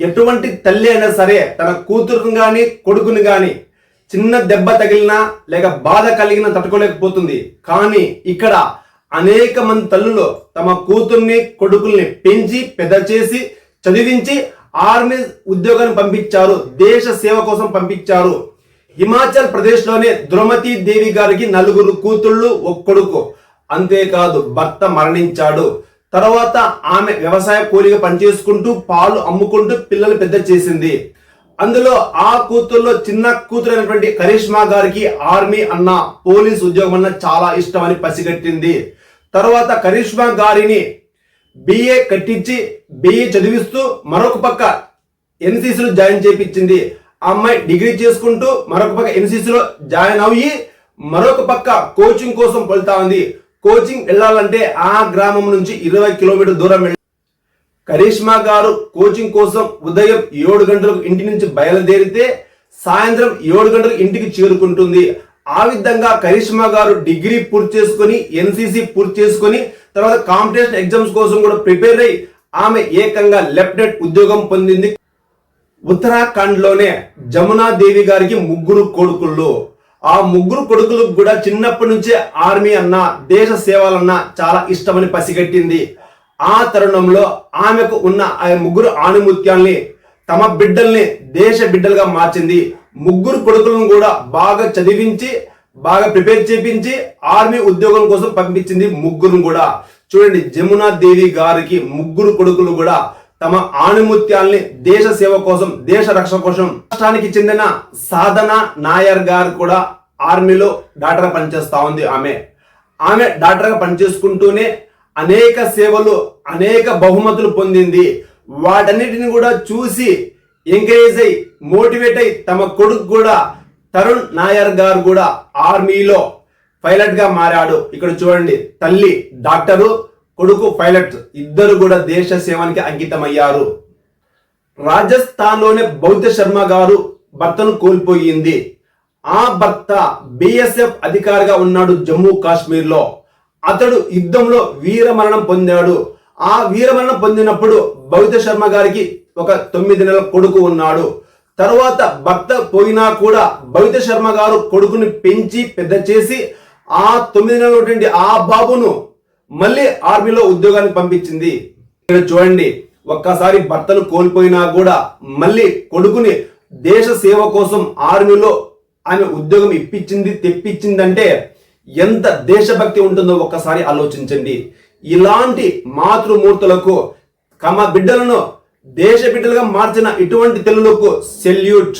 ఎటువంటి తల్లి అయినా సరే తన కూతురుని గాని కొడుకుని గాని చిన్న దెబ్బ తగిలినా లేక బాధ కలిగినా తట్టుకోలేకపోతుంది. కానీ ఇక్కడ అనేక మంది తల్లులు తమ కూతుర్ని కొడుకుల్ని పెంచి పెద్ద చేసి చదివించి ఆర్మీ ఉద్యోగాన్ని పంపించారు దేశ సేవ కోసం పంపించారు. హిమాచల్ ప్రదేశ్లోనే ద్రౌమతి దేవి గారికి నలుగురు కూతుళ్ళు ఒక కొడుకు అంతేకాదు భర్త మరణించాడు. తర్వాత ఆమె వ్యవసాయ కూలిగా పనిచేసుకుంటూ పాలు అమ్ముకుంటూ పిల్లలు పెద్ద చేసింది. అందులో ఆ కూతుర్లో చిన్న కూతురు అయినటువంటి కరిష్మా గారికి ఆర్మీ అన్న పోలీస్ ఉద్యోగం అన్న చాలా ఇష్టం అని పసిగట్టింది. తర్వాత కరిష్మా గారిని బిఏ కట్టించి బిఏ చదివిస్తూ మరొక పక్క ఎన్సీసీలో జాయిన్ చేపించింది. ఆ అమ్మాయి డిగ్రీ చేసుకుంటూ మరొక పక్క ఎన్సీసీలో జాయిన్ అయ్యి మరొక పక్క కోచింగ్ కోసం వెళ్తా ఉంది. కోచింగ్ వెళ్ళాలంటే ఆ గ్రామం నుంచి ఇరవై కిలోమీటర్ దూరం వెళ్ళి కరిష్మా గారు కోచింగ్ కోసం ఉదయం ఏడు గంటలకు ఇంటి నుంచి బయలుదేరితే సాయంత్రం ఏడు గంటలకు ఇంటికి చేరుకుంటుంది. ఆ విధంగా కరిష్మా గారు డిగ్రీ పూర్తి చేసుకొని ఎన్సీసీ పూర్తి చేసుకొని తర్వాత కాంపిటేషన్ ఎగ్జామ్స్ కోసం కూడా ప్రిపేర్ అయ్యి ఆమె ఏకంగా లెఫ్టినెంట్ ఉద్యోగం పొందింది. ఉత్తరాఖండ్లోనే జమునా దేవి గారికి ముగ్గురు కొడుకుళ్ళు ఆ ముగ్గురు కొడుకులకు కూడా చిన్నప్పటి నుంచే ఆర్మీ అన్న దేశ సేవలన్న చాలా ఇష్టమని పసిగట్టింది. ఆ తరుణంలో ఆమెకు ఉన్న ఆ ముగ్గురు ఆణిముత్యాల్ని తమ బిడ్డల్ని దేశ బిడ్డలుగా మార్చింది. ముగ్గురు కొడుకులను కూడా బాగా చదివించి బాగా ప్రిపేర్ చేపించి ఆర్మీ ఉద్యోగం కోసం పంపించింది ముగ్గురు కూడా. చూడండి జమునా దేవి గారికి ముగ్గురు కొడుకులు కూడా తమ ఆణిముత్యాల్ని దేశ సేవ కోసం దేశ రక్షణ కోసం రాష్ట్రానికి చెందిన సాధన నాయర్ గారు కూడా ఆర్మీలో డాక్టర్గా పనిచేస్తా ఉంది ఆమె. ఆమె డాక్టర్గా పనిచేసుకుంటూనే అనేక సేవలు అనేక బహుమతులు పొందింది. వాటన్నిటిని కూడా చూసి ఎంకరేజ్ అయి మోటివేట్ అయి తమ కొడుకు కూడా తరుణ్ నాయర్ గారు కూడా ఆర్మీలో పైలట్గా మారాడు. ఇక్కడ చూడండి తల్లి డాక్టరు కొడుకు పైలట్ ఇద్దరు కూడా దేశ సేవానికి అంకితమయ్యారు. రాజస్థాన్లోనే బౌద్ధ శర్మ గారు భర్తను కోల్పోయింది. ఆ భర్త బిఎస్ఎఫ్ అధికారిగా ఉన్నాడు జమ్మూ కాశ్మీర్లో. అతడు యుద్ధంలో వీరమరణం పొందాడు. ఆ వీరమరణం పొందినప్పుడు బౌద్ధ శర్మ గారికి ఒక తొమ్మిది నెలల కొడుకు ఉన్నాడు. తర్వాత భర్త పోయినా కూడా బౌద్ధ శర్మ గారు కొడుకుని పెంచి పెద్ద చేసి ఆ తొమ్మిది నెలల ఆ బాబును మళ్ళీ ఆర్మీలో ఉద్యోగానికి పంపించింది. ఇక్కడ చూడండి ఒక్కసారి భర్తను కోల్పోయినా కూడా మళ్ళీ కొడుకుని దేశ సేవ కోసం ఆర్మీలో ఆమె ఉద్యోగం ఇప్పించింది తెప్పించిందంటే ఎంత దేశభక్తి ఉంటుందో ఒక్కసారి ఆలోచించండి. ఇలాంటి మాతృమూర్తులకు తమ బిడ్డలను దేశ బిడ్డలుగా మార్చిన ఇటువంటి తెలుగులకు సెల్యూట్.